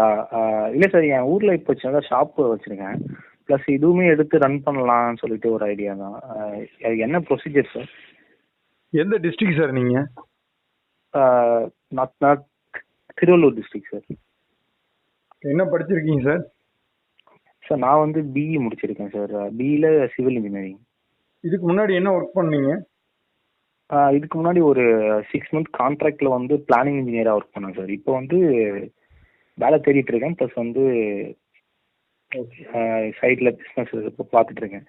அப்படிங்களா இல்லை சார் என் ஊரில் இப்போ சின்னதாக ஷாப்பு வச்சுருக்கேன். ப்ளஸ் இதுவுமே எடுத்து ரன் பண்ணலாம்னு சொல்லிட்டு ஒரு ஐடியா தான். அதுக்கு என்ன ப்ரொசீஜர் சார் எந்த டிஸ்ட்ரிக்ட் சார் நீங்க? Not not Thiruvallur district sir என்ன படிச்சிருக்கீங்க சார் சார் நான் வந்து பிஇ முடிச்சிருக்கேன் சார் பிஇயில் சிவில் இன்ஜினியரிங் இதுக்கு முன்னாடி என்ன ஒர்க் பண்ணீங்க? இதுக்கு முன்னாடி ஒரு சிக்ஸ் மந்த் கான்ட்ராக்டில் வந்து பிளானிங் இன்ஜினியராக ஒர்க் பண்ணேன் சார் இப்போ வந்து வேலை தேடிட்டு இருக்கேன். ப்ளஸ் வந்து சைடில் பிஸ்னஸ் இப்போ பார்த்துட்டு இருக்கேன்.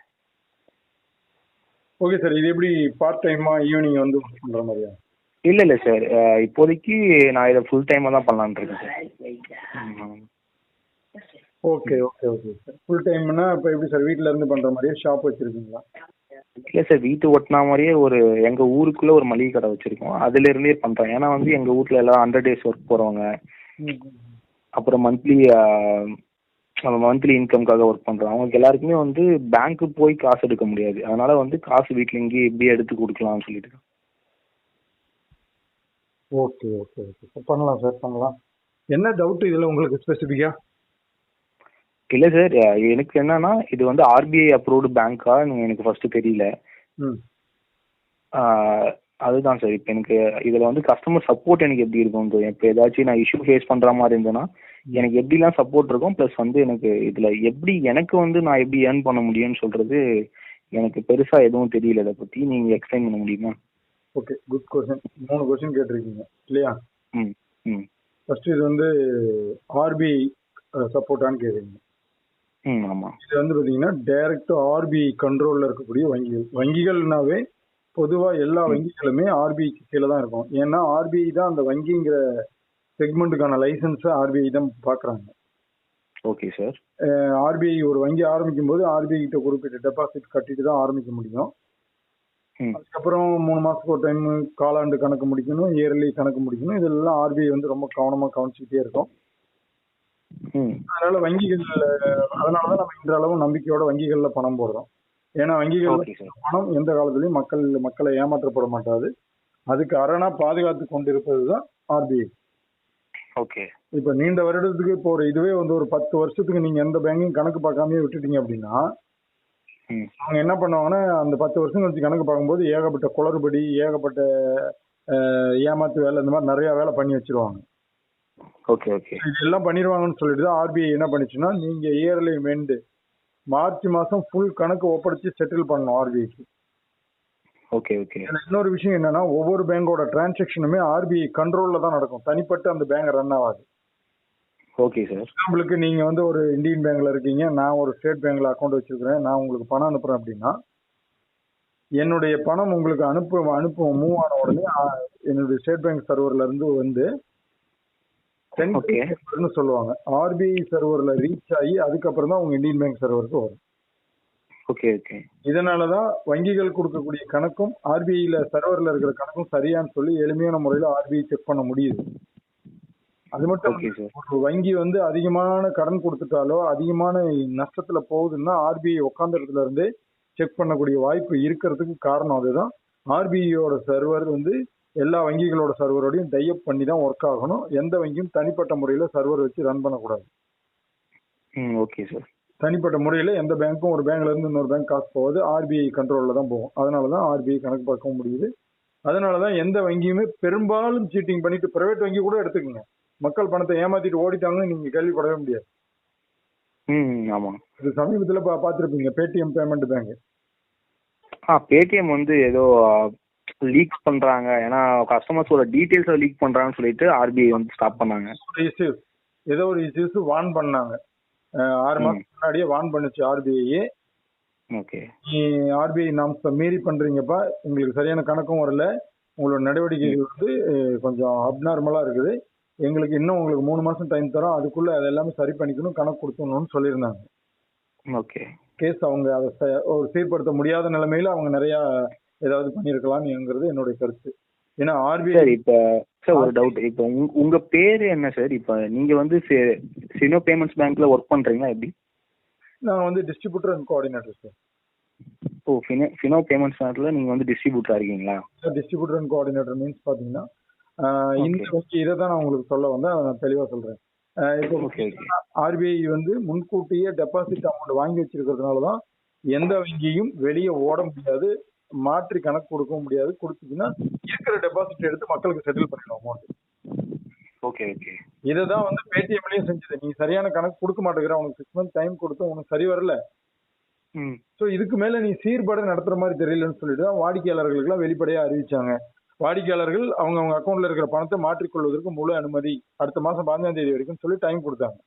ஓகே சார் இது எப்படி பார்ட் டைமா ஈவினிங் வந்து பண்ற மாதிரியா? இல்லை இல்லை சார் இப்போதைக்கு நான் இதை ஃபுல் டைமாக தான் பண்ணலான்னு இருக்கேன் sir. Okay okay okay sir full டைம்னா இப்போ எப்படி சார் வீட்ல இருந்து பண்ற மாதிரியே? ஷாப் வச்சிருக்கீங்களா? இல்லை சார் வீட்டு ஒட்டினா மாதிரியே ஒரு எங்கள் ஊருக்குள்ளே ஒரு மளிகை கடை வச்சுருக்கோம். அதுலேருந்தே பண்ணுறேன் ஏன்னா வந்து எங்கள் வீட்டில் எல்லாம் ஹண்ட்ரட் டேஸ் ஒர்க் போகிறவங்க அப்புறம் மந்த்லி மந்த்லி இன்கம்காக ஒர்க் பண்ணுறோம் அவங்களுக்கு எல்லாருக்குமே வந்து பேங்க்கு போய் காசு எடுக்க முடியாது. அதனால வந்து காசு வீட்டில் இங்கேயே எப்படி எடுத்து கொடுக்கலாம்னு சொல்லிட்டு. Okay okay okay. பண்ணலாம் சார் பண்ணலாம். என்ன டவுட் இதில் உங்களுக்கு ஸ்பெசிஃபிக்கா இல்லை சார் எனக்கு என்னன்னா இது வந்து ஆர்பிஐ அப்ரூவ்டு பேங்க்கா எனக்கு ஃபர்ஸ்ட் தெரியல. அதுதான் சார் இப்போ எனக்கு இதில் வந்து கஸ்டமர் சப்போர்ட் எனக்கு எப்படி இருக்கும் இப்போ ஏதாச்சும் நான் இஷ்யூ ஃபேஸ் பண்ணுற மாதிரி இருந்தேன்னா எனக்கு எப்படிலாம் சப்போர்ட் இருக்கும்? ப்ளஸ் வந்து எனக்கு இதில் எப்படி எனக்கு வந்து நான் எப்படி ஏர்ன் பண்ண முடியும்னு சொல்கிறது எனக்கு பெருசாக எதுவும் தெரியல. இதை பற்றி நீங்கள் எக்ஸ்பிளைன் பண்ண முடியுமா? ஓகே குட் கொஸ்டின் மூணு கொஸ்டின் கேட்டிருக்கீங்க இல்லையா? ம் ம். ஃபர்ஸ்ட் இது வந்து ஆர்பிஐ சப்போர்ட்டான்னு கேட்குறீங்க ம் ஆமாம் இது வந்து பார்த்தீங்கன்னா டைரக்ட் ஆர்பிஐ கண்ட்ரோலில் இருக்கக்கூடிய வங்கிகள். வங்கிகள்னாவே பொதுவாக எல்லா வங்கிகளுமே ஆர்பிஐக்கு கீழே தான் இருக்கும். ஏன்னா ஆர்பிஐ தான் அந்த வங்கிங்கிற செக்மெண்ட்டுக்கான லைசன்ஸை ஆர்பிஐ தான் பார்க்குறாங்க ஓகே சார் ஆர்பிஐ ஒரு வங்கி ஆரம்பிக்கும் போது ஆர்பிஐ கிட்ட குறிப்பிட்ட டெபாசிட் கட்டிட்டு தான் ஆரம்பிக்க முடியும். அதுக்கப்புறம் மூணு மாசத்துக்கு ஒரு டைம் காலாண்டு கணக்கு முடிக்கணும் இயர்லி கணக்கு முடிக்கணும். இதெல்லாம் ஆர்பிஐ வந்து ரொம்ப கவனமா கவனிச்சுக்கிட்டே இருக்கும். அதனால வங்கிகள் அதனாலதான் நம்ம இன்றளவும் நம்பிக்கையோட வங்கிகள்ல பணம் போடுறோம். ஏன்னா வங்கிகள் பணம் எந்த காலத்துலயும் மக்கள் மக்களை ஏமாற்றப்பட மாட்டாது. அதுக்கு அரணா பாதுகாத்து கொண்டிருப்பது தான் ஆர்பிஐ ஓகே. இப்ப நீண்ட வருடத்துக்கு இப்போ ஒரு இதுவே வந்து ஒரு பத்து வருஷத்துக்கு நீங்க எந்த பேங்கையும் கணக்கு பார்க்காமயே விட்டுட்டீங்க அப்படின்னா அவங்க என்ன பண்ணுவாங்கன்னா அந்த பத்து வருஷம் கழிச்சு கணக்கு பார்க்கும்போது ஏகப்பட்ட குளறுபடி ஏகப்பட்ட ஏமாத்து வேலை இந்த மாதிரி நிறைய வேலை பண்ணி வச்சிருவாங்க. Okay okay. இதெல்லாம் பண்ணிடுவாங்கன்னு சொல்லிட்டு தான் ஆர்பிஐ என்ன பண்ணுச்சுன்னா நீங்க இயர்லி மெண்டு மார்ச் மாசம் ஃபுல் கணக்கு ஒப்படைச்சு செட்டில் பண்ணணும் ஆர்பிஐக்கு ஓகே ஓகே இன்னொரு விஷயம் என்னன்னா ஒவ்வொரு பேங்கோட டிரான்சாக்ஷனுமே ஆர்பிஐ கண்ட்ரோல்ல தான் நடக்கும். தனிப்பட்டு அந்த பேங்க் ரன் ஆகாது. ஓகே சார் எக்ஸாம்பிளுக்கு நீங்க வந்து ஒரு இந்தியன் பேங்க்ல இருக்கீங்க நான் ஒரு ஸ்டேட் பேங்க்ல அக்கௌண்ட் வச்சிருக்கிறேன் நான் உங்களுக்கு பணம் அனுப்புறேன் அப்படின்னா என்னுடைய பணம் உங்களுக்கு அனுப்பு அனுப்பு மூவ் ஆன உடனே என்னுடைய ஸ்டேட் பேங்க் சர்வர்ல இருந்து வந்து. சென்ட்ரல் சொல்லுவாங்க. ஆர்பிஐ சர்வர்ல ரீச் ஆகி அதுக்கப்புறம் தான் உங்க இந்தியன் பேங்க் சர்வருக்கு வரும். ஓகே ஓகே இதனாலதான் வங்கிகள் கொடுக்கக்கூடிய கணக்கும் ஆர்பிஐல சர்வர்ல இருக்கிற கணக்கும் சரியான்னு சொல்லி எளிமையான முறையில ஆர்பிஐ செக் பண்ண முடியுது. அது மட்டும் ஒரு வங்கி வந்து அதிகமான கடன் கொடுத்துட்டாலோ அதிகமான நஷ்டத்துல போகுதுன்னா ஆர்பிஐ உட்கார்ந்த இடத்துல இருந்தே செக் பண்ணக்கூடிய வாய்ப்பு இருக்கிறதுக்கு காரணம் அதுதான். ஆர்பிஐயோட சர்வர் வந்து எல்லா வங்கிகளோட சர்வரோடையும் டைப் பண்ணி தான் ஒர்க் ஆகணும். எந்த வங்கியும் தனிப்பட்ட முறையில சர்வர் வச்சு ரன் பண்ணக்கூடாது. ம் ஓகே சார் தனிப்பட்ட முறையில எந்த பேங்க்கும் ஒரு பேங்க்ல இருந்து இன்னொரு பேங்க் காசு போகுது. ஆர்பிஐ கண்ட்ரோல்ல தான் போகும். அதனால தான் ஆர்பிஐ கணக்கு பார்க்க முடியுது. அதனால தான் எந்த வங்கியுமே பெரும்பாலும் சீட்டிங் பண்ணிட்டு பிரைவேட் வங்கி கூட எடுத்துக்கங்க. மக்கள் பணத்தை ஏமாத்திட்டு ஓடிட்டாங்கன்னு நீங்க கேள்விப்படவே முடியாது. ம் ஆமாம் இது சமீபத்தில் பா பார்த்துருப்பீங்க. பேடிஎம் பேமெண்ட் பேங்க் ஆ பேடிஎம் வந்து ஏதோ லீக் பண்றாங்க. ஏன்னா கஸ்டமர்ஸோட டீடைல்ஸை லீக் பண்றாங்கன்னு சொல்லிட்டு ஆர்பிஐ வந்து ஸ்டாப் பண்ணாங்க. இஷ்யூஸ் ஏதோ ஒரு இஷ்யூஸ் வார்ன் பண்ணாங்க. ஆறு. மாசம் முன்னாடியே வார்ன் பண்ணுச்சு ஆர்பிஐ ஓகே. நீ ஆர்பிஐ நாம்ஸை மீறி பண்றீங்கப்பா. உங்களுக்கு சரியான கணக்கும் வரல. உங்களோட நடவடிக்கைகள் வந்து கொஞ்சம் அப்நார்மலா இருக்குது. எங்களுக்கு இன்னும் உங்களுக்கு மூணு மாசம் டைம் தரோம். அதுக்குள்ள அது எல்லாமே சரி பண்ணிக்கணும் கணக்கு கொடுத்துடணும்னு சொல்லியிருந்தாங்க. ஓகே. கேஸ் அவங்க அதை ஒரு சீர்படுத்த முடியாத நிலைமையில அவங்க நிறைய ஏதாவது பண்ணியிருக்கலாம்ங்கிறது என்னுடைய கருத்து. ஏன்னா ஆர்பிஐ சார் இப்போ சார் ஒரு டவுட் இப்போ உங்க பேர் என்ன சார்? இப்போ நீங்க வந்து சினோ பேமெண்ட்ஸ் பேங்க்ல ஒர்க் பண்றீங்களா எப்படி? நான் வந்து டிஸ்ட்ரிபியூட்டர் அண்ட் கோஆர்டினேட்டர் சார் ஓ ஃபினோ ஃபினோ பேமெண்ட்ஸ் பேங்க்ல நீங்க வந்து டிஸ்ட்ரிபியூட்டரா இருக்கீங்களா? டிஸ்ட்ரிபியூட்டர் அண்ட் கோஆர்டினேட்டர் மீன்ஸ் பாத்தீங்கன்னா இந்த இதை தான் நான் உங்களுக்கு சொல்ல வந்தேன் அதை நான் தெளிவா சொல்றேன். அஹ் இப்போ ஆர்பிஐ வந்து முன்கூட்டியே டெபாசிட் அமௌண்ட் வாங்கி வச்சிருக்கிறதுனால தான் எந்த வங்கியும் வெளியே ஓட முடியாது. மாற்றி கணக்கு கொடுக்கவும் முடியாது. கொடுத்துச்சுன்னா இருக்கிற டெபாசிட் எடுத்து மக்களுக்கு செட்டில் பண்ணிடும் அமௌண்ட் ஓகே ஓகே இதை தான் வந்து பேடிஎம்லயும் செஞ்சது. நீ சரியான கணக்கு கொடுக்க மாட்டேங்கிற. உனக்கு சிக்ஸ் மந்த் டைம் கொடுத்து உனக்கு சரி வரல. ஸோ இதுக்கு மேல நீ சீர்பட நடத்துற மாதிரி தெரியலன்னு சொல்லிட்டு தான் வாடிக்கையாளர்களுக்கெல்லாம் வெளிப்படையா அறிவிச்சாங்க. வாடிக்கையாளர்கள் அவங்க அவங்க அக்கௌண்ட்ல இருக்கிற பணத்தை மாற்றிக்கொள்வதற்கு முழு அனுமதி அடுத்த மாசம் பதினஞ்சாம் தேதி வரைக்கும் சொல்லி டைம் கொடுத்தாங்க.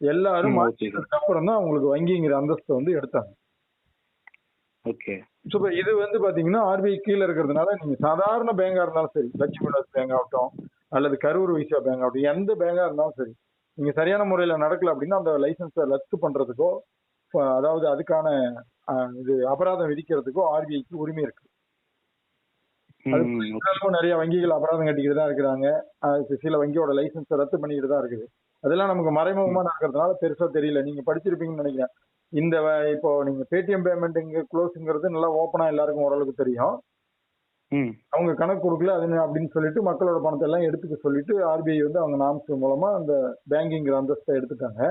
எல்லாரும். மாற்றிக்கிறதுக்கு அப்புறம் தான் அவங்களுக்கு வங்கிங்கிற அந்தஸ்தை வந்து எடுத்தாங்க. ஓகே ஸோ இப்போ இது வந்து பாத்தீங்கன்னா ஆர்பிஐ கீழே இருக்கிறதுனால நீங்க சாதாரண பேங்கா இருந்தாலும் சரி லட்சுமி விலாஸ் பேங்க் ஆகட்டும் அல்லது கரூர் வைசா பேங்க் ஆகட்டும் எந்த பேங்கா இருந்தாலும் சரி நீங்க சரியான முறையில நடக்கல அப்படின்னா அந்த லைசன்ஸை ரத்து பண்றதுக்கோ அதாவது அதுக்கான இது அபராதம் விதிக்கிறதுக்கோ ஆர்பிஐக்கு உரிமை இருக்கு. ம் ம், ஓகே இருந்தாலும் நிறைய வங்கிகள் அபராதம் கட்டிக்கிட்டு தான் இருக்கிறாங்க. சில வங்கியோட லைசன்ஸை ரத்து பண்ணிக்கிட்டு தான் இருக்குது. அதெல்லாம் நமக்கு மறைமுகமா நடக்கிறதுனால பெருசா தெரியல. நீங்க படிச்சிருப்பீங்கன்னு நினைக்கிறேன். இந்த இப்போ நீங்க பேடிஎம் பேமெண்ட் இங்க க்ளோஸ்ங்கிறது நல்லா ஓப்பனா எல்லாருக்கும் ஓரளவுக்கு தெரியும். அவங்க கணக்கு கொடுக்கல அது அப்படின்னு சொல்லிட்டு மக்களோட பணத்தை எல்லாம் எடுத்துக்க சொல்லிட்டு ஆர்பிஐ வந்து அவங்க நாம்ஸ் மூலமா அந்த பேங்கிங் அந்தஸ்தை எடுத்துட்டாங்க.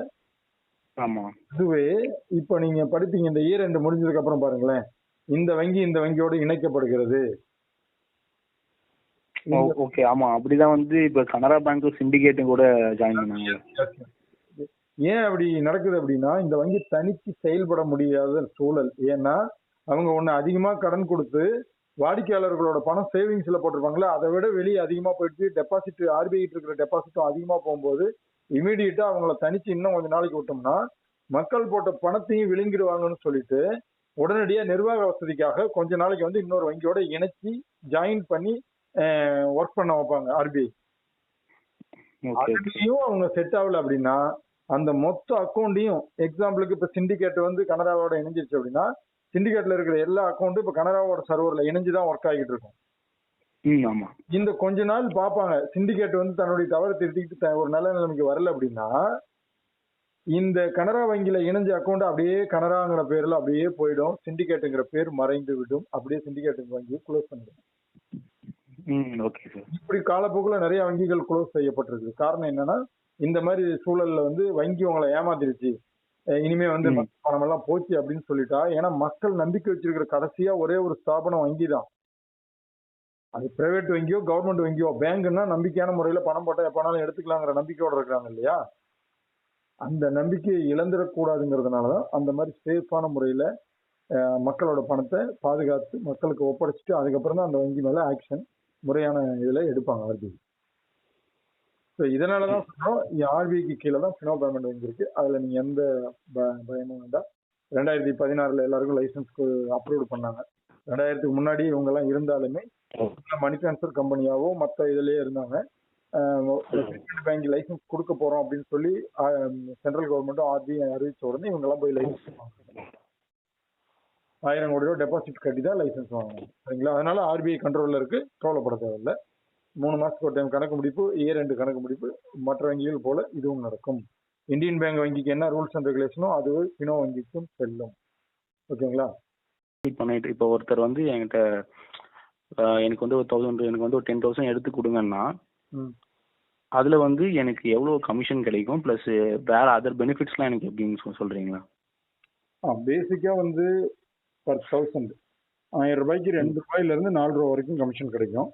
ஆமா. இதுவே இப்போ நீங்க படிப்பீங்க இந்த இயர் ரெண்டு முடிஞ்சதுக்கு அப்புறம் பாருங்களேன். இந்த வங்கி இந்த வங்கியோட இணைக்கப்படுகிறது. ஓகே ஆமா. அப்படிதான் வந்து இப்ப கனரா பேங்க் சிண்டிகேட்டும் கூட ஜாயின் பண்ணாங்க. ஏன் அப்படி நடக்குது அப்படின்னா இந்த வங்கி தனிச்சு செயல்பட முடியாத சூழல். ஏன்னா அவங்க ஒண்ணு அதிகமா கடன் கொடுத்து வாடிக்கையாளர்களோட பணம் சேவிங்ஸ்ல போட்டிருப்பாங்களா அதை விட வெளியே அதிகமா போயிட்டு டெபாசிட் ஆர்பிஐ இருக்கிற டெபாசிட்டும் அதிகமா போகும்போது இமீடியட்டா அவங்கள தனிச்சு இன்னும் கொஞ்ச நாளைக்கு விட்டோம்னா மக்கள் போட்ட பணத்தையும் விழுங்கிடுவாங்கன்னு சொல்லிட்டு உடனடியா நிர்வாக வசதிக்காக கொஞ்ச நாளைக்கு வந்து இன்னொரு வங்கியோட இணைச்சி ஜாயின் பண்ணி ஒர்க் பண்ண வைப்பாங்க ஆர்பிஐ அதுலயும் அவங்க செட் ஆகல அப்படின்னா அந்த மொத்த அக்கௌண்ட்டையும் எக்ஸாம்பிளுக்கு இப்ப சிண்டிகேட் வந்து கனராவோட இணைஞ்சிருச்சு அப்படின்னா சிண்டிகேட்ல இருக்கிற எல்லா அக்கௌண்ட்டும் இப்ப கனராவோட சர்வர்ல இணைஞ்சுதான் ஒர்க் ஆகிட்டு இருக்கும் இந்த கொஞ்ச நாள் பார்ப்பாங்க. சிண்டிகேட் வந்து தன்னுடைய தவறு திருத்திக்கிட்டு ஒரு நல்ல நிலைமைக்கு வரல அப்படின்னா இந்த கனரா வங்கியில இணைஞ்ச அக்கௌண்ட் அப்படியே கனராங்கிற பேர்ல அப்படியே போயிடும். சிண்டிகேட்டுங்கிற பேர் மறைந்து விடும். அப்படியே சிண்டிகேட் வங்கி க்ளோஸ் பண்ணிடும். இப்படி காலப்போக்குல நிறைய வங்கிகள் க்ளோஸ் செய்யப்பட்டிருக்கு. காரணம் என்னன்னா இந்த மாதிரி சூழல்ல வந்து வங்கி உங்களை ஏமாத்திருச்சு இனிமே வந்து பணம் எல்லாம் போச்சு அப்படின்னு சொல்லிட்டா ஏன்னா மக்கள் நம்பிக்கை வச்சிருக்கிற கடைசியா ஒரே ஒரு ஸ்தாபனம் வங்கி தான். அது பிரைவேட் வங்கியோ கவர்மெண்ட் வங்கியோ பேங்க்னா நம்பிக்கையான முறையில பணம் போட்டா எப்பனாலும் எடுத்துக்கலாங்கிற நம்பிக்கையோட இருக்காங்க இல்லையா? அந்த நம்பிக்கையை இழந்துடக்கூடாதுங்கிறதுனாலதான் அந்த மாதிரி சேஃபான முறையில மக்களோட பணத்தை பாதுகாத்து மக்களுக்கு ஒப்படைச்சிட்டு அதுக்கப்புறம் தான் அந்த வங்கி மேல ஆக்ஷன் முறையான இதுல எடுப்பாங்க ஆர்பிஐ ஸோ இதனால தான் சொல்றோம் ஆர்பிஐக்கு கீழே தான் ஃபினோ பேமெண்ட் வங்கி இருக்கு அதுல நீங்க எந்த பயமும் வேண்டாம். ரெண்டாயிரத்தி பதினாறுல எல்லாருக்கும் லைசன்ஸ்க்கு அப்ரூவ் பண்ணாங்க. ரெண்டாயிரத்துக்கு முன்னாடி இவங்க எல்லாம் இருந்தாலுமே மணி டிரான்ஸ்ஃபர் கம்பெனியாவோ மற்ற இதுலயே இருந்தாங்க. பேங்க் லைசன்ஸ் கொடுக்க போறோம் அப்படின்னு சொல்லி சென்ட்ரல் கவர்மெண்ட்டும் ஆர்பிஐ அறிவிச்ச உடனே இவங்க எல்லாம் போய் லைசன்ஸ் ஆயிரம் கோடி ரூபாய் டெபாசிட் கட்டி தான் லைசன்ஸ் வாங்கணும் சரிங்களா? அதனால ஆர்பிஐ கண்ட்ரோல்ல இருக்கு. கவலைப்பட தேவையில்ல. மூணு மாசத்துக்கு ஒரு டைம் கணக்கு முடிப்பு இயர் ரெண்டு கணக்கு முடிப்பு மற்ற வங்கிகள் போல இதுவும் நடக்கும். இந்தியன் பேங்க் வங்கிக்கு என்ன ரூல்ஸ் அண்ட் ரெகுலேஷனோ அது பினோ வங்கிக்கும் செல்லும். ஓகேங்களா? பண்ணிட்டு இப்போ ஒருத்தர் வந்து என்கிட்ட எனக்கு வந்து ஒரு தௌசண்ட் எனக்கு வந்து ஒரு டென் தௌசண்ட் எடுத்து கொடுங்கன்னா ம். அதுல வந்து எனக்கு எவ்வளோ கமிஷன் கிடைக்கும்? ப்ளஸ் வேற அதர் பெனிஃபிட்ஸ்லாம் எனக்கு எப்படின்னு சொல் சொல்றீங்களா? ஆ பேசிக்கா வந்து பர் தௌசண்ட் ஆயிரம் ரூபாய்க்கு ரெண்டு ரூபாயில இருந்து நாலு ரூபா வரைக்கும் கமிஷன் கிடைக்கும்.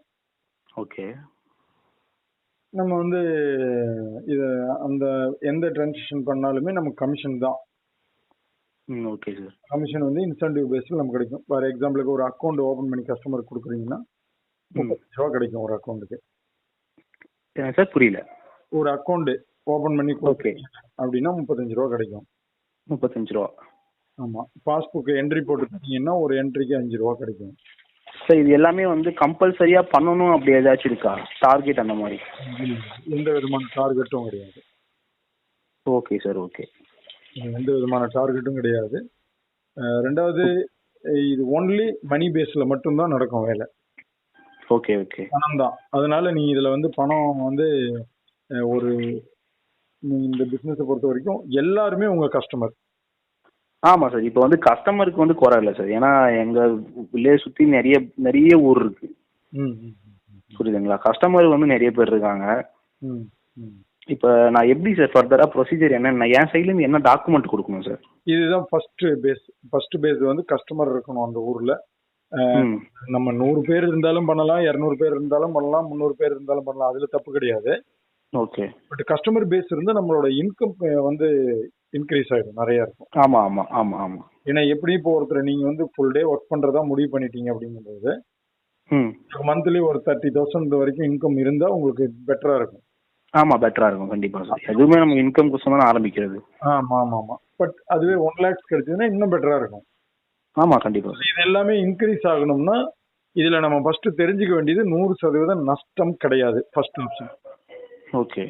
ஓகே. நம்ம வந்து இது அந்த எந்த டிரான்சாக்ஷன் பண்ணாலுமே நமக்கு கமிஷன் தான். ம் ஓகே சார் கமிஷன் வந்து இன்சென்டிவ் பேஸில் நமக்கு கிடைக்கும். ஃபார் எக்ஸாம்பிளுக்கு ஒரு அக்கௌண்ட் ஓப்பன் பண்ணி கஸ்டமருக்கு கொடுக்குறீங்கன்னா முப்பத்தஞ்சு ரூபா கிடைக்கும் ஒரு அக்கௌண்ட்டுக்கு என்ன சார் புரியல. ஒரு அக்கௌண்ட் ஓப்பன் பண்ணி ஓகே. அப்படின்னா முப்பத்தஞ்சு ரூபா கிடைக்கும். முப்பத்தஞ்சு ரூபா. ஆமா. பாஸ்புக் என்ட்ரி போட்டுட்டீங்கன்னா ஒரு என்ட்ரிக்கு அஞ்சு ரூபா கிடைக்கும். சார் இது எல்லாமே வந்து கம்பல்சரியா பண்ணணும் அப்படி ஏதாச்சும் இருக்கா? டார்கெட் அந்த மாதிரி? எந்த விதமான டார்கெட்டும் கிடையாது. ஓகே சார் ஓகே எந்த விதமான டார்கெட்டும் கிடையாது. ரெண்டாவது இது ஒன்லி மணி பேஸ்ல மட்டும்தான் நடக்கும் வேலை. ஓகே ஓகே பணம் தான் அதனால நீ இதுல வந்து பணம் வந்து ஒரு இந்த பிசினஸை பொறுத்த வரைக்கும் எல்லாருமே உங்க கஸ்டமர் ஆமா சார் இப்போ வந்து கஸ்டமருக்கு வந்து குறை இல்லை சார் ஏன்னா எங்க வில்லேஜ் சுத்தி நிறைய நிறைய ஊர் இருக்கு. புரியுதுங்களா? கஸ்டமர் வந்து நிறைய பேர் இருக்காங்க. இப்போ நான் எப்படி சார் ஃபர்தராக ப்ரொசீஜர் என்ன நான் என் சைட்லேருந்து என்ன டாக்குமெண்ட் கொடுக்கணும் சார் இதுதான் ஃபர்ஸ்ட் பேஸ் ஃபர்ஸ்ட் பேஸ் வந்து கஸ்டமர் இருக்கணும் அந்த ஊர்ல. நம்ம நூறு பேர் இருந்தாலும் பண்ணலாம் இரநூறு பேர் இருந்தாலும் பண்ணலாம் முந்நூறு பேர் இருந்தாலும் பண்ணலாம். அதுல தப்பு கிடையாது. ஓகே. பட் கஸ்டமர் பேஸ் இருந்து நம்மளோட இன்கம் வந்து இன்க்ரீஸ் ஆயிடும் நிறைய இருக்கும். ஆமாம் ஆமாம் ஆமாம் ஆமாம் ஏன்னா எப்படி இப்போ ஒருத்தர் நீங்க வந்து ஃபுல் டே ஒர்க் பண்றதா முடிவு பண்ணிட்டீங்க அப்படிங்கும்போது ம். மந்த்லி ஒரு தேர்ட்டி தௌசண்ட் வரைக்கும் இன்கம் இருந்தா உங்களுக்கு பெட்டரா இருக்கும். ஆமாம் பெட்டராக இருக்கும் கண்டிப்பாக சார் எதுவுமே நம்ம இன்கம் தான் ஆரம்பிக்கிறது. ஆமா ஆமா ஆமா. பட் அதுவே ஒன் லேக்ஸ் கிடைச்சதுன்னா இன்னும் பெட்டரா இருக்கும். ஆமாம் கண்டிப்பாக இது எல்லாமே இன்க்ரீஸ் ஆகணும்னா இதுல நம்ம ஃபர்ஸ்ட் தெரிஞ்சுக்க வேண்டியது நூறு சதவீதம் நஷ்டம் கிடையாது ஃபர்ஸ்ட் ஆப்ஷன் ஓகே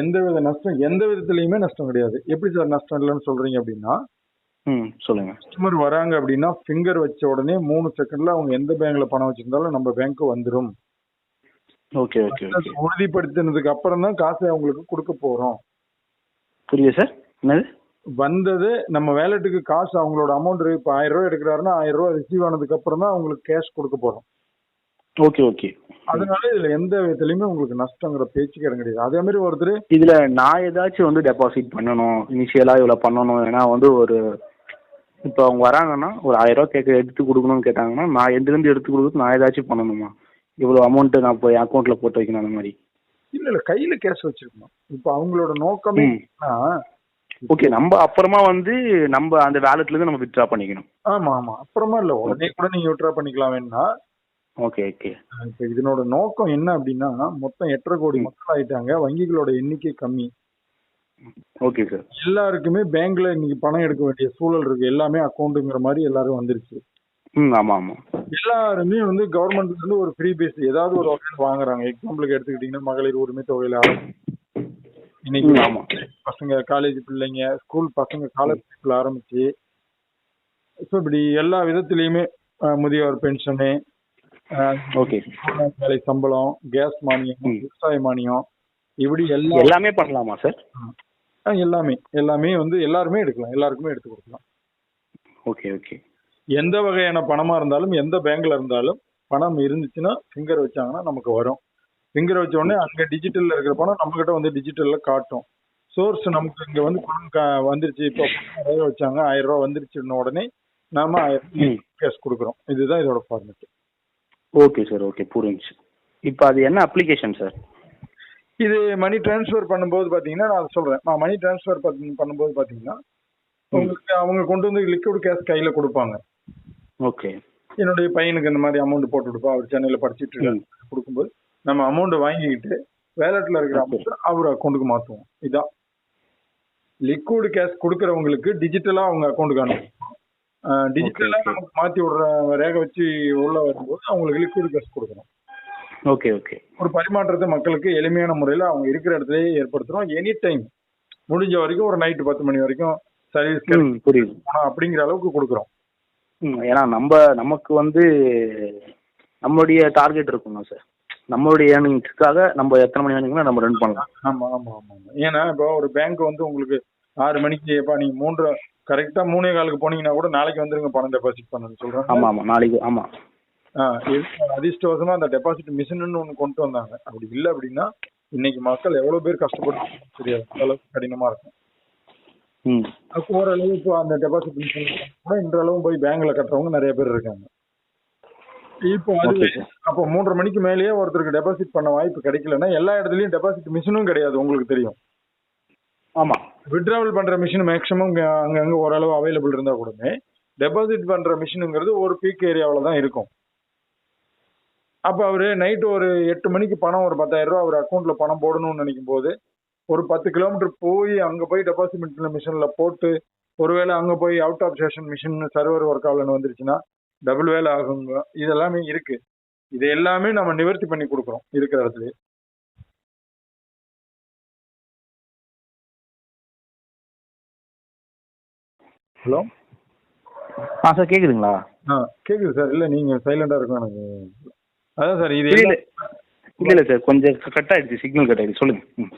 எந்த வித நஷ்டம் எந்த விதத்துலயுமே நஷ்டம் கிடையாது. எப்படி சார் நஷ்டம் இல்லைன்னு சொல்றீங்க அப்படின்னா ம் சொல்லுங்கள் கஸ்டமர் வராங்க அப்படின்னா ஃபிங்கர் வச்ச உடனே மூணு செகண்ட்ல அவங்க எந்த பேங்க்ல பணம் வச்சிருந்தாலும் நம்ம பேங்க் வந்துடும் ஓகே ஓகே உறுதிப்படுத்தினதுக்கு அப்புறம் தான் காசை அவங்களுக்கு கொடுக்க போறோம். புரியுது சார். என்னது? வந்தது நம்ம வேலெட்டுக்கு காசு அவங்களோட அமௌண்ட் இப்போ ஆயிரம் ரூபாய் எடுக்கிறாருன்னா ஆயிரம் ரூபாய் ரிசீவ் ஆனதுக்கு அப்புறம் தான் அவங்களுக்கு கேஷ் கொடுக்க போறோம். ஓகே ஓகே அதனால இதுல எந்த விதத்துலயுமே உங்களுக்கு நஷ்டங்கிற பேச்சுக்கு கிடையாது அதே மாதிரி ஒருத்தர் இதுல நான் ஏதாச்சும் வந்து டெபாசிட் பண்ணணும் இனிஷியலா இவ்வளவு பண்ணணும் ஏன்னா வந்து ஒரு இப்போ அவங்க வராங்கன்னா ஒரு ஆயிரம் ரூபாய் கேட்க எடுத்து கொடுக்கணும்னு கேட்டாங்கன்னா நான் எதுலேருந்து எடுத்து கொடுக்குறது நான் ஏதாச்சும் பண்ணணுமா? இவ்வளோ அமௌண்ட்டு நான் போய் அக்கௌண்ட்ல போட்டு வைக்கணும் அந்த மாதிரி. இல்ல இல்ல கையில கேஷ் வச்சிருக்கணும். இப்போ அவங்களோட நோக்கமே ஓகே நம்ம அப்புறமா வந்து நம்ம அந்த வேலட்ல இருந்து நம்ம வித்ட்ரா பண்ணிக்கணும். ஆமா ஆமா. அப்புறமா இல்ல உடனே கூட நீங்க விட்ரா பண்ணிக்கலாம் வேணா ஓகே ஓகே இப்ப இதனோட நோக்கம் என்ன அப்படின்னா மொத்தம் எட்டரை கோடி மக்கள் ஆயிட்டாங்க வங்கிகளோட எண்ணிக்கை கம்மி. ஓகே சார் எல்லாருக்குமே பேங்க்ல இன்னைக்கு பணம் எடுக்க வேண்டிய சூழல் இருக்கு. எல்லாமே அக்கௌண்ட்டுங்கிற மாதிரி எல்லாரும் வந்துருச்சு. ம் ஆமாம் ஆமாம் எல்லாருமே வந்து கவர்மெண்ட்ல இருந்து ஒரு ஃப்ரீ பேஸ் ஏதாவது ஒரு வகையில் வாங்குறாங்க. எக்ஸாம்பிளுக்கு எடுத்துக்கிட்டீங்கன்னா மகளிர் உரிமை தொகையில இன்னைக்கு ஆமா. பசங்க காலேஜ் பிள்ளைங்க ஸ்கூல் பசங்க காலேஜ் ஆரம்பிச்சு ஸோ இப்படி எல்லா விதத்திலையுமே முதியோர் பென்ஷனு ஓகே. வேலை சம்பளம் கேஸ் மானியம். விவசாய மானியம் இப்படி எல்லா எல்லாமே பண்ணலாமா சார் எல்லாமே. எல்லாமே வந்து எல்லாருமே எடுக்கலாம். எல்லாருக்குமே எடுத்து கொடுக்கலாம். Okay okay. எந்த வகையான பணமா இருந்தாலும் எந்த பேங்க்ல இருந்தாலும் பணம் இருந்துச்சுன்னா ஃபிங்கர் வச்சாங்கன்னா நமக்கு வரும். ஃபிங்கர் வச்ச உடனே அங்க டிஜிட்டல்ல இருக்கிற பணம் நம்ம கிட்ட வந்து டிஜிட்டல்ல காட்டும். சோர்ஸ் நமக்கு இங்க வந்து பணம் வந்துருச்சு. இப்போ வச்சாங்க. ஆயிரம் ரூபாய் வந்துருச்சுன்ன உடனே நாம. கேஷ் கொடுக்குறோம். இதுதான் இதோட ஃபார்மேட் ஓகே சார் ஓகே புரிஞ்சுச்சு. இப்போ அது என்ன அப்ளிகேஷன் சார் இது மணி டிரான்ஸ்ஃபர் பண்ணும்போது பாத்தீங்கன்னா நான் சொல்றேன். நான் மணி டிரான்ஸ்ஃபர் பண்ணும்போது பாத்தீங்கன்னா உங்களுக்கு அவங்க கொண்டு வந்து லிக்விட் கேஷ் கையில கொடுப்பாங்க. ஓகே என்னுடைய பையனுக்கு இந்த மாதிரி அமௌண்ட் போட்டு கொடுப்பா. அவர் சென்னையில படிச்சிட்டு இருக்காரு. கொடுக்கும்போது நம்ம அமௌண்ட் வாங்கிக்கிட்டு வேலட்ல இருக்கிற. அமௌண்ட் அவர் அக்கௌண்ட்டுக்கு மாத்துவோம். இதான். லிக்விட் கேஷ் கொடுக்கறவங்களுக்கு டிஜிட்டலா அவங்க அக்கௌண்ட்டுக்கு அனுப்புவோம் டிஜிட்டலா. நமக்கு மாத்தி விடுற ரேகை வச்சு உள்ள வரும்போது அவங்களுக்கு லிக்விட் கேஷ் கொடுக்கணும். Okay okay. ஒரு பரிமாற்றத்தை மக்களுக்கு எளிமையான முறையில அவங்க இருக்கிற இடத்துலயே ஏற்படுத்துறோம் எனி டைம் முடிஞ்ச வரைக்கும் ஒரு நைட்டு பத்து மணி வரைக்கும் சர்வீஸ் புரியுது. அப்படிங்கிற அளவுக்கு கொடுக்குறோம். ஏன்னா நம்ம நமக்கு வந்து நம்மளுடைய டார்கெட் இருக்குங்க சார் நம்மளுடைய ஏர்னிங்ஸ்க்காக நம்ம எத்தனை மணி வேணுங்களோ நம்ம ரன் பண்ணலாம். ஆமா ஆமா ஆமா ஆமா. ஏன்னா இப்போ ஒரு பேங்க் வந்து உங்களுக்கு ஆறு மணிக்கு எப்பா நீங்க மூன்று கரெக்டா மூணே காலுக்கு போனீங்கன்னா கூட நாளைக்கு வந்துருங்க பணம் டெபாசிட் பண்ணணும்னு சொல்றாங்க. ஆமாம் ஆமாம் நாளைக்கு ஆமாம் ஆ, இது அதிர்ஷ்டவசமா அந்த டெபாசிட் மிஷின்னு ஒன்று கொண்டு வந்தாங்க. அப்படி இல்லை அப்படின்னா இன்னைக்கு மக்கள் எவ்வளவு பேர் கஷ்டப்பட்டு தெரியாது அளவுக்கு கடினமா இருக்கும். ஓரளவு இப்போ அந்த டெபாசிட் மிஷின் கூட இன்றளவும் போய் பேங்க்ல கட்டுறவங்க நிறைய பேர் இருக்காங்க. இப்போ அது. அப்போ மூன்றரை மணிக்கு மேலேயே ஒருத்தருக்கு டெபாசிட் பண்ண வாய்ப்பு கிடைக்கலன்னா எல்லா இடத்துலயும் டெபாசிட் மிஷினும் கிடையாது உங்களுக்கு தெரியும். ஆமா. வித்ட்ராவல் பண்ற மிஷின் மேக்ஸிமம் அங்கங்க ஓரளவு அவைலபிள் இருந்தா கூடமே டெபாசிட் பண்ற மிஷினுங்கிறது ஒரு பீக் ஏரியாவில் தான் இருக்கும். அப்ப அவரு நைட்டு ஒரு எட்டு மணிக்கு பணம் ஒரு பத்தாயிரம் ரூபா அவர் அக்கௌண்ட்ல பணம் போடணும்னு நினைக்கும் போது ஒரு பத்து கிலோமீட்டர் போய் அங்க போய் டெபாசிட் மிஷின்ல போட்டு ஒருவேளை அங்க போய் out of station machine server work ஆகலன்னு வந்துருச்சுன்னா டபுள் வேலை ஆகுங்க. இதெல்லாமே இருக்கு. இது எல்லாமே நம்ம நிவர்த்தி பண்ணி கொடுக்குறோம் இருக்கிற இடத்துல ஹலோ? ஆ சார் கேட்குதுங்களா ஆ கேக்குது சார். இல்ல நீங்க சைலண்டா இருக்கும் எனக்கு. அதான் சார் இது இல்லை இல்லை இல்லை சார். கொஞ்சம் கட் ஆயிடுச்சு. சிக்னல் கட் ஆயிடுச்சு. சொல்லுங்கள் ம்.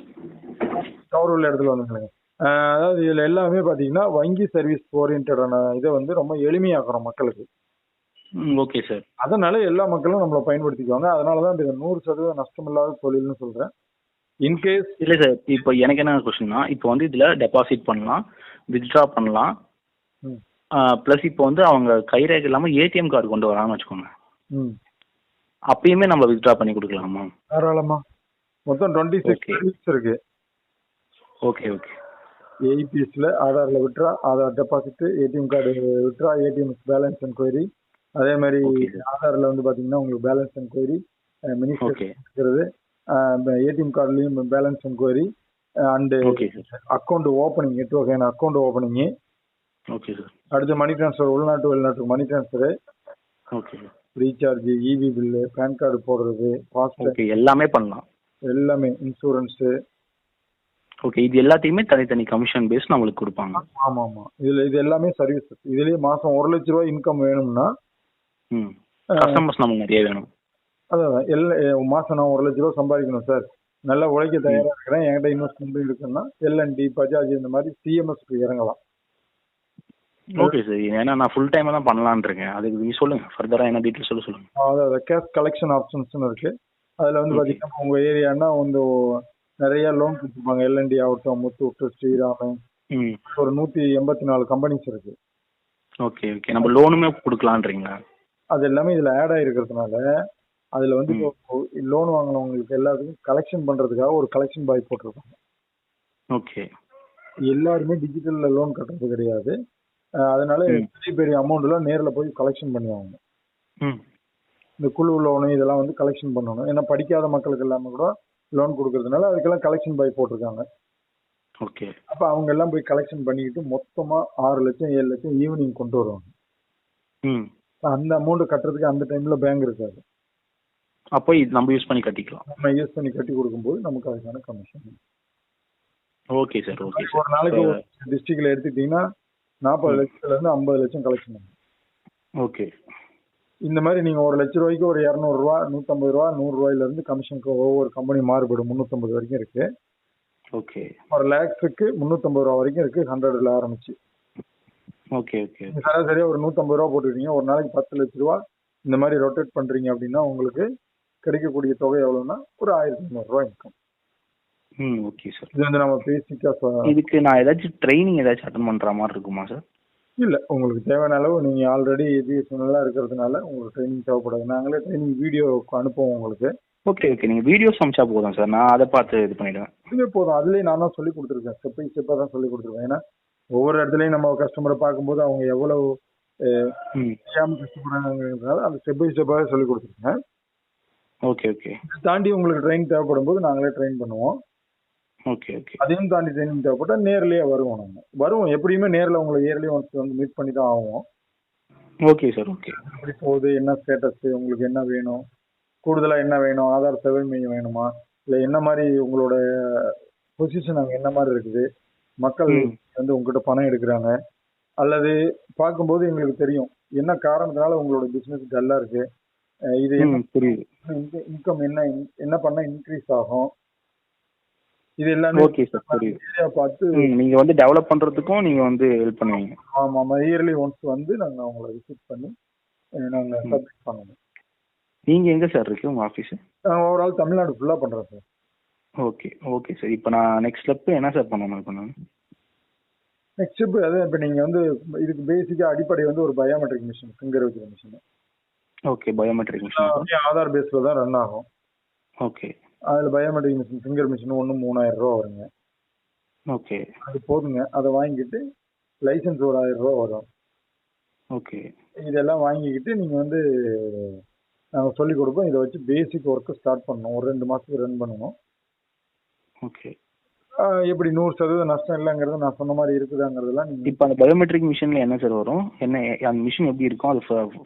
டவர் உள்ள இடத்துல வந்துருங்க அதாவது இதுல எல்லாமே பாத்தீங்கன்னா வங்கி சர்வீஸ் ஓரியன்டான இதை வந்து ரொம்ப எளிமையாக்குறோம் மக்களுக்கு. Okay sir. அதனால எல்லா மக்களும் நம்மளை பயன்படுத்திக்குவாங்க. அதனால தான் இது நூறு சதவீதம் நஷ்டமில்லாத தொழில்னு சொல்றேன். இன்கேஸ் இல்லை சார். இப்போ எனக்கு என்ன கொஸ்டின்னா இப்போ வந்து இதில் டெபாசிட் பண்ணலாம் வித்ட்ரா பண்ணலாம். ப்ளஸ் இப்போ வந்து அவங்க கைரேகை இல்லாமல் ஏடிஎம் கார்டு கொண்டு வராங்கன்னு வச்சுக்கோங்க. ம். அப்பயுமே நம்ம வித்ட்ரா பண்ணி கொடுக்கலாமா? தாராளமா. மொத்தம் டுவெண்ட்டி சிக்ஸ் இருக்கு. ஓகே ஓகே ஏஇபிஎஸ்ல ஆதார்ல withdraw Aadhaar deposit ATM card withdraw ATM balance enquiry அதே மாதிரி. ஆதார்ல வந்து பாத்தீங்கன்னா உங்களுக்கு balance enquiry mini statement ATM கார்டுலயும் balance enquiry and account opening வகையான அக்கௌண்ட் ஓப்பனிங் ஓகே சார் அடுத்து மணி ட்ரான்ஸ்ஃபர் உள்நாட்டு வெளிநாட்டு money transfer okay sir recharge EB bill pan card போடுறது ஃபாஸ்ட் ஓகே எல்லாமே பண்ணலாம். எல்லாமே இன்சூரன்ஸ் ஓகே இது எல்லாத்தையுமே தனித்தனி கமிஷன் பேஸ் நம்மளுக்கு கொடுப்பாங்க. ஆமா ஆமா. இதுல இது எல்லாமே சர்வீஸ் இதுலயே மாசம் ஒரு லட்ச ரூபாய் இன்கம் வேணும்னா ம். கஸ்டமர்ஸ் நமக்கு நிறைய வேணும். அதான் எல்லா மாசம் நான் ஒரு லட்ச ரூபா சம்பாதிக்கணும் சார் நல்லா உழைக்க தயாரா இருக்கிறேன். என்கிட்ட இன்வெஸ்ட்மெண்ட் இருக்குன்னா எல்என்டி பஜாஜ் இந்த மாதிரி சிஎம்எஸ்க்கு இறங்கலாம். ஓகே சார் ஏன்னா நான் ஃபுல் டைமாக தான் பண்ணலான்னு இருக்கேன் அதுக்கு நீ சொல்லுங்கள் ஃபர்தராக என்ன டீட்டெயில் சொல்ல சொல்லுங்கள் அதாவது கேஷ் கலெக்ஷன் ஆப்ஷன்ஸ்னு இருக்கு. அதுல வந்து. பாத்தீங்கன்னா உங்க ஏரியானா வந்து நிறைய லோன் கொடுத்துருப்பாங்க எல்என்டி ஆகட்டும் முத்தூட்டு ஸ்ரீராமன். ம். ஒரு நூத்தி எண்பத்தி நாலு கம்பெனிஸ் இருக்கு. ஓகே ஓகே நம்ம லோனுமே கொடுக்கலான்றீங்களா அது எல்லாமே இதுல ஆட் ஆயிருக்கிறதுனால அதுல வந்து லோன் வாங்கினவங்களுக்கு எல்லாத்துக்கும் கலெக்ஷன் பண்றதுக்காக ஒரு கலெக்ஷன் பாய் போட்டிருக்காங்க ஓகே எல்லாருமே டிஜிட்டல்ல லோன் கட்டுறது கிடையாது. அதனால. பெரிய பெரிய அமௌண்ட் எல்லாம் நேர்ல போய் கலெக்ஷன் பண்ணுவாங்க ம். இந்த குழு லோனு இதெல்லாம் வந்து கலெக்ஷன் பண்ணணும். ஏன்னா படிக்காத மக்களுக்கு எல்லாமே கூட லோன் கொடுக்கறதுனால அதுக்கெல்லாம் கலெக்ஷன் பாய் போட்டிருக்காங்க. ஓகே. அப்ப அவங்க எல்லாம் போய் கலெக்ஷன் பண்ணிக்கிட்டு மொத்தமா ஆறு லட்சம் ஏழு லட்சம் ஈவினிங் கொண்டு வருவாங்க. ம். அந்த அமௌண்ட் கட்டுறதுக்கு அந்த டைம்ல பேங்க் இருக்காது. அப்போ இது நம்ம யூஸ் பண்ணி கட்டிக்கலாம். நம்ம யூஸ் பண்ணி கட்டி கொடுக்கும்போது நமக்கு அதுக்கான கமிஷன் ஓகே சார் ஓகே ஒரு நாளைக்கு டிஸ்ட்ரிக்ட்ல எடுத்துக்கிட்டீங்கன்னா நாற்பது லட்சத்துல இருந்து ஐம்பது லட்சம் கலெக்ஷன் ஓகே இந்த மாதிரி நீங்க ஒரு லட்ச ரூபாய்க்கு ஒரு இரநூறுவா நூத்தம்பது ரூபா நூறு ரூபாயில இருந்து கமிஷனுக்கு ஒவ்வொரு கம்பெனி மாறுபடும். முன்னூத்தம்பது வரைக்கும் இருக்கு. ஓகே ஒரு லேக்ஸுக்கு முன்னூத்தம்பது ரூபா வரைக்கும் இருக்கு ஹண்ட்ரட்ல ஆரம்பிச்சு. ஓகே ஓகே நீங்க சராசரியா ஒரு நூத்தம்பது ரூபா போட்டுருக்கீங்க ஒரு நாளைக்கு பத்து லட்ச ரூபா இந்த மாதிரி ரொட்டேட் பண்றீங்க அப்படின்னா உங்களுக்கு கிடைக்கக்கூடிய தொகை எவ்வளவுன்னா ஒரு ஆயிரத்தி ஐநூறு ரூபாய் இருக்கும் ம் ஓகே சார் இது வந்து நம்ம பேசிக்கா இதுக்கு நான் ஏதாச்சும் ட்ரைனிங் ஏதாச்சும் அட்டன் பண்ணுற மாதிரி இருக்குமா சார் இல்ல உங்களுக்கு தேவையான அளவு நீங்க ஆல்ரெடி பிஎஸ்என்எல்லாம் இருக்கிறதுனால உங்களுக்கு ட்ரைனிங் தேவைப்படாது. நாங்களே ட்ரைனிங் வீடியோ அனுப்புவோம் உங்களுக்கு. ஓகே ஓகே நீங்கள் வீடியோஸ் அமிச்சா போதும் சார் நான் அதை பார்த்து இது பண்ணிவிடுவேன் இதுவே போதும். அதுலயே நான் தான் சொல்லி கொடுத்துருக்கேன். ஸ்டெப் பை ஸ்டெப்பா தான் சொல்லி கொடுத்துருக்கேன். ஏன்னா ஒவ்வொரு இடத்துலயும் நம்ம கஸ்டமரை பார்க்கும்போது அவங்க எவ்வளவு அஹ், ம். தெரியாம கஷ்டப்படுறாங்கிறதுனால அந்த ஸ்டெப் பை ஸ்டெப்பாக சொல்லி கொடுத்துருக்கேன். ஓகே ஓகே தாண்டி உங்களுக்கு ட்ரெயின் தேவைப்படும் போது நாங்களே ட்ரெயின் பண்ணுவோம். Okay okay. அதையும் தாண்டி ட்ரைனிங் தேவைப்பட்டா நேர்லயே வருவோம் நாங்க. வருவோம். எப்படியுமே நேர்ல உங்களை இயர்லி ஒன்ஸ் வந்து மீட் பண்ணி தான் ஆகும் ஓகே சார் ஓகே. எப்படி போகுது? என்ன ஸ்டேட்டஸ் உங்களுக்கு என்ன வேணும்? கூடுதலா என்ன வேணும்? ஆதார் சேவை மையம் வேணுமா? இல்ல என்ன மாதிரி உங்களோட பொசிஷன் அங்க என்ன மாதிரி இருக்குது? மக்கள். வந்து உங்ககிட்ட பணம் எடுக்கிறாங்க. அல்லது பார்க்கும்போது எங்களுக்கு தெரியும். என்ன காரணத்தினால உங்களோட பிசினஸ் டல்லா இருக்கு? இது புரியுது. இன்கம் என்ன என்ன பண்ணா இன்க்ரீஸ் ஆகும்? இது எல்லாமே ஓகே சார் புரியுது. பார்த்து ம் நீங்கள் வந்து டெவலப் பண்ணுறதுக்கும் நீங்கள் வந்து ஹெல்ப் பண்ணுவீங்க. ஆமா ஆமா. இயர்லி ஒன்ஸ் வந்து நாங்க அவங்கள விசிட் பண்ணி நாங்க. சப்மிட் பண்ணணும் நீங்கள் எங்கே சார் இருக்கு உங்கள் ஆஃபீஸு நாங்க ஓவரால் தமிழ்நாடு ஃபுல்லா பண்றோம் சார் ஓகே ஓகே சார் இப்போ நான் நெக்ஸ்ட் ஸ்டெப்பு என்ன சார் பண்ணணும் இப்போ நான்? நெக்ஸ்ட் ஸ்டெப் அது இப்போ நீங்க வந்து இதுக்கு பேசிக்கா அடிப்படை வந்து ஒரு பயோமெட்ரிக் மிஷின் ஃபிங்கர் வைக்கிற machine okay biometric machine Aadhaar பேஸ்ல தான் ரன் ஆகும். ஓகே அதுல பயோமெட்ரிக் மிஷின் ஃபிங்கர் மிஷின் ஒன்று மூணாயிரம் ரூபா வருங்க. ஓகே. அது போதுங்க. அதை வாங்கிக்கிட்டு லைசன்ஸ் ஒரு ஆயிரம் ரூபா வரும். ஓகே. இதெல்லாம் வாங்கிக்கிட்டு நீங்க வந்து நாங்க சொல்லி கொடுப்போம். இதை வச்சு பேசிக் ஒர்க்கு ஸ்டார்ட் பண்ணணும். ஒரு ரெண்டு மாசத்துக்கு ரன் பண்ணணும். ஓகே. எப்படி நூறு சதவீதம் நஷ்டம் இல்லைங்கிறது நான் சொன்ன மாதிரி இருக்குதாங்கிறதெல்லாம் நீங்க இப்போ அந்த பயோமெட்ரிக் மிஷினில் என்ன சார் வரும்? என்ன அந்த மிஷின் எப்படி இருக்கும்? அது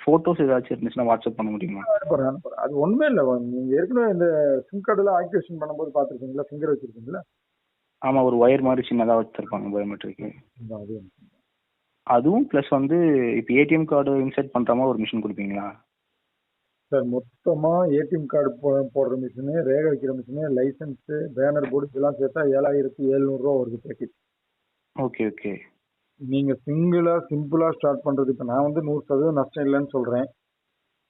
ஃபோட்டோஸ் ஏதாச்சும் இருந்துச்சுன்னா வாட்ஸ்அப் பண்ண முடியுமா? அனுப்புறேன் அனுப்புறேன். அது ஒண்ணுமே இல்லை. நீங்க ஏற்கனவே இந்த சிம் கார்டுலாம் ஆக்டிவேஷன் பண்ணும்போது பார்த்துருக்கீங்களா? ஃபிங்கர் வச்சிருக்கீங்களா? ஆமாம் ஒரு ஒயர் மாதிரி சின்னதாக வச்சுருப்பாங்க பயோமெட்ரிக்கு. இந்த அது எனக்கு. அதுவும் ப்ளஸ் வந்து இப்போ ஏடிஎம் கார்டு இன்சர்ட் பண்ணுற மாதிரி ஒரு மிஷின் கொடுப்பீங்களா? சார் மொத்தமா ஏடிஎம் கார்டு போடுற மிஷினு ரேக வைக்கிற மிஷினு லைசன்ஸ் பேனர் போர்டு இதெல்லாம் சேர்த்தா ஏழாயிரத்தி எழுநூறுவா வருது பேக்கேஜ் ஓகே ஓகே. நீங்க சிங்கிளா சிம்பிளா ஸ்டார்ட் பண்றது இப்போ நான் வந்து நூறு சதவீதம் நஷ்டம் இல்லைன்னு சொல்றேன்.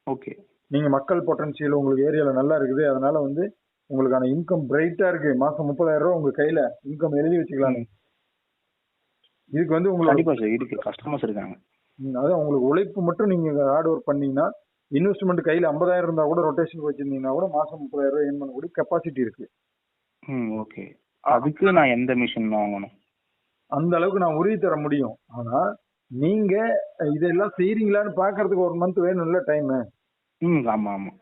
ஓகே. நீங்க மக்கள் பொட்டன்ஷியல் உங்களுக்கு ஏரியால நல்லா இருக்குது. அதனால வந்து உங்களுக்கான இன்கம் பிரைட்டா இருக்கு. மாசம் முப்பதாயிரம் ரூபாய் உங்க கையில. இன்கம் எழுதி வச்சுக்கலாம். இதுக்கு வந்து உங்களுக்கு கண்டிப்பா சார். இருக்கு கஸ்டமர்ஸ் இருக்காங்க. அதான் உங்களுக்கு உழைப்பு மட்டும் நீங்க ஹார்ட் ஒர்க் பண்ணீங்கன்னா இன்வெஸ்ட்மெண்ட் கையில ஐம்பதாயிரம் இருந்தா கூட ரொட்டேஷன் வச்சிருந்தீங்கன்னா கூட மாசம் முப்பதாயிரம் ரூபாய் ஏர்ன் பண்ணக்கூடிய கெப்பாசிட்டி இருக்கு. ம் ஓகே அதுக்கு நான் எந்த மிஷின் வாங்கணும்? அந்த அளவுக்கு நான் உறுதி தர முடியும். ஆனா நீங்க இதெல்லாம் செய்றீங்களான்னு பாக்குறதுக்கு ஒரு மந்த் வேணும்ல டைம் ம் ஆமா ஆமா.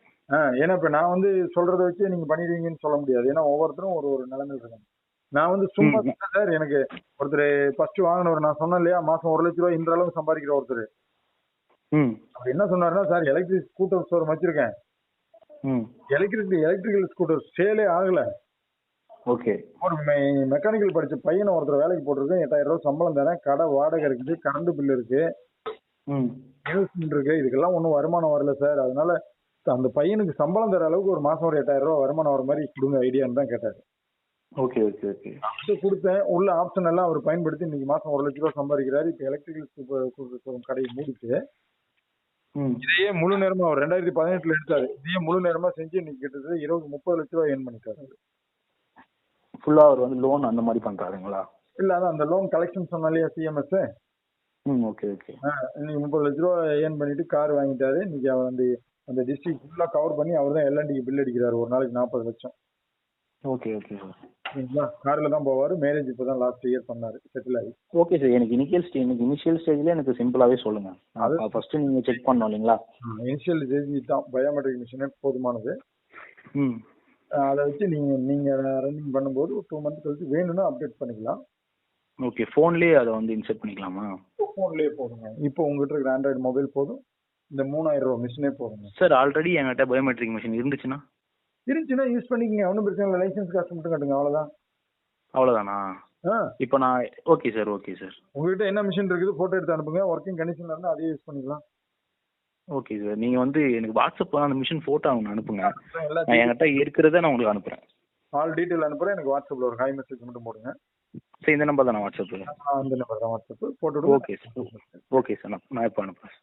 ஏன்னா இப்ப நான் வந்து சொல்றத வச்சு நீங்க பண்ணிடுவீங்கன்னு சொல்ல முடியாது. ஏன்னா ஒவ்வொருத்தரும் ஒரு ஒரு நிலைமையில இருக்காங்க. நான் வந்து சும்மா சார் எனக்கு ஒருத்தர் ஃபர்ஸ்ட் வாங்கினவர் நான் சொன்னேன் இல்லையா? மாசம் ஒரு லட்ச ரூபாய் இந்த அளவுக்கு சம்பாதிக்கிற ஒருத்தர். அவர் என்ன சொன்னாருன்னா சார் எலக்ட்ரிக் ஸ்கூட்டர் ஸ்டோர் வச்சிருக்கேன். ம். எலக்ட்ரிக் எலக்ட்ரிக்கல் ஸ்கூட்டர் சேலே ஆகல. ஓகே. ஒரு மெக்கானிக்கல் படிச்ச பையனை ஒருத்தர் வேலைக்கு போட்டிருக்கேன். எட்டாயிரம் ரூபாய் சம்பளம் தரேன். கடை வாடகை இருக்குது. கரண்ட் பில் இருக்கு. இருக்கு. இதுக்கெல்லாம் ஒன்றும் வருமானம் வரல சார். அதனால அந்த பையனுக்கு சம்பளம் தர அளவுக்கு ஒரு மாசம் ஒரு எட்டாயிரம் ரூபாய் வருமானம் வர மாதிரி கொடுங்க ஐடியான்னு தான் கேட்டாரு. Okay okay okay. அது கொடுத்தேன். உள்ள ஆப்ஷன் எல்லாம் அவர் பயன்படுத்தி இன்னைக்கு மாசம் ஒரு லட்ச ரூபாய் சம்பாதிக்கிறாரு. இப்போ எலக்ட்ரிக்கல் கடையை மூடிட்டு ம் இதையே முழு நேரமா அவர் ரெண்டாயிரத்தி பதினெட்டுல எடுத்தாரு. இதையே முழு நேரமா செஞ்சு இன்னைக்கு கிட்டத்தட்ட இருபது முப்பது லட்ச ரூபாய் ஏர்ன் பண்ணிட்டாரு. ஃபுல்லா அவர் வந்து லோன் அந்த மாதிரி பண்றாருங்களா? இல்ல அதான் அந்த லோன் கலெக்ஷன் சொன்னாலே சிஎம்எஸ் ம் ஓகே ஓகே இன்னைக்கு முப்பது லட்ச ரூபா ஏர்ன் பண்ணிட்டு கார் வாங்கிட்டாரு. இன்னைக்கு அவர் வந்து அந்த டிஸ்ட்ரிக்ட் ஃபுல்லா கவர் பண்ணி அவர் தான் எல்என்டிக்கு பில் அடிக்கிறாரு. ஒரு நாளைக்கு நாற்பது லட்சம். ஓகே ஓகே சரிங்களா கார்ல தான் போவாரு. மேரேஜ் இப்பதான் லாஸ்ட் இயர் பண்ணாரு. செட்டில் ஆகி. ஓகே சார் எனக்கு இனிஷியல் ஸ்டேஜ் எனக்கு இனிஷியல் ஸ்டேஜ்ல எனக்கு சிம்பிளாவே சொல்லுங்க. அது- ஃபர்ஸ்ட் நீங்க செக் பண்ணணும் இல்லைங்களா? இனிஷியல் ஜேஜி தான் பயோமெட்ரிக் மிஷினே போதுமானது. ம். அதை வச்சு நீங்க நீங்க ரன்னிங் பண்ணும்போது ஒரு டூ மந்த் கழிச்சு வேணும்னா அப்டேட் பண்ணிக்கலாம். ஓகே ஃபோன்லயே அதை வந்து இன்செர்ட் பண்ணிக்கலாமா? ஃபோன்லயே போதுங்க இப்போ உங்ககிட்ட இருக்கிற ஆண்ட்ராய்டு மொபைல் போதும். இந்த மூணாயிரம் ரூபாய் மிஷினே போதுங்க சார் ஆல்ரெடி என்கிட்ட பயோமெட்ரிக் மிஷின் இருந்துச்சுன்னா? இருந்துச்சுன்னா யூஸ் பண்ணிக்கங்க. ஒன்றும் பிரச்சனை இல்லை. லைசன்ஸ் காசு மட்டும் கட்டுங்க. அவ்வளோதானா ஆ. இப்போ நான் ஓகே சார் ஓகே சார் உங்ககிட்ட என்ன மிஷின் இருக்குது போட்டோ எடுத்து அனுப்புங்க. ஒர்க்கிங் கண்டிஷன்ல இருந்தா அதையே யூஸ் பண்ணிக்கலாம். ஓகே சார் நீங்கள் வந்து எனக்கு வாட்ஸ்அப்பில் அந்த மிஷின் ஃபோட்டோ அவங்க அனுப்புங்க. நான் என்கிட்ட இருக்கிறத நான் உங்களுக்கு அனுப்புகிறேன் ஆல் டீட்டெயில் அனுப்புறேன். எனக்கு வாட்ஸ்அப்ல ஒரு ஹாய் மெசேஜ் மட்டும் போடுங்க. சார் இந்த நம்பர் தானே வாட்ஸ்அப்பு அந்த நம்பர் தான் வாட்ஸ்அப் போட்டு ஓகே சார் ஓகே சார் நான் இப்போ அனுப்புகிறேன்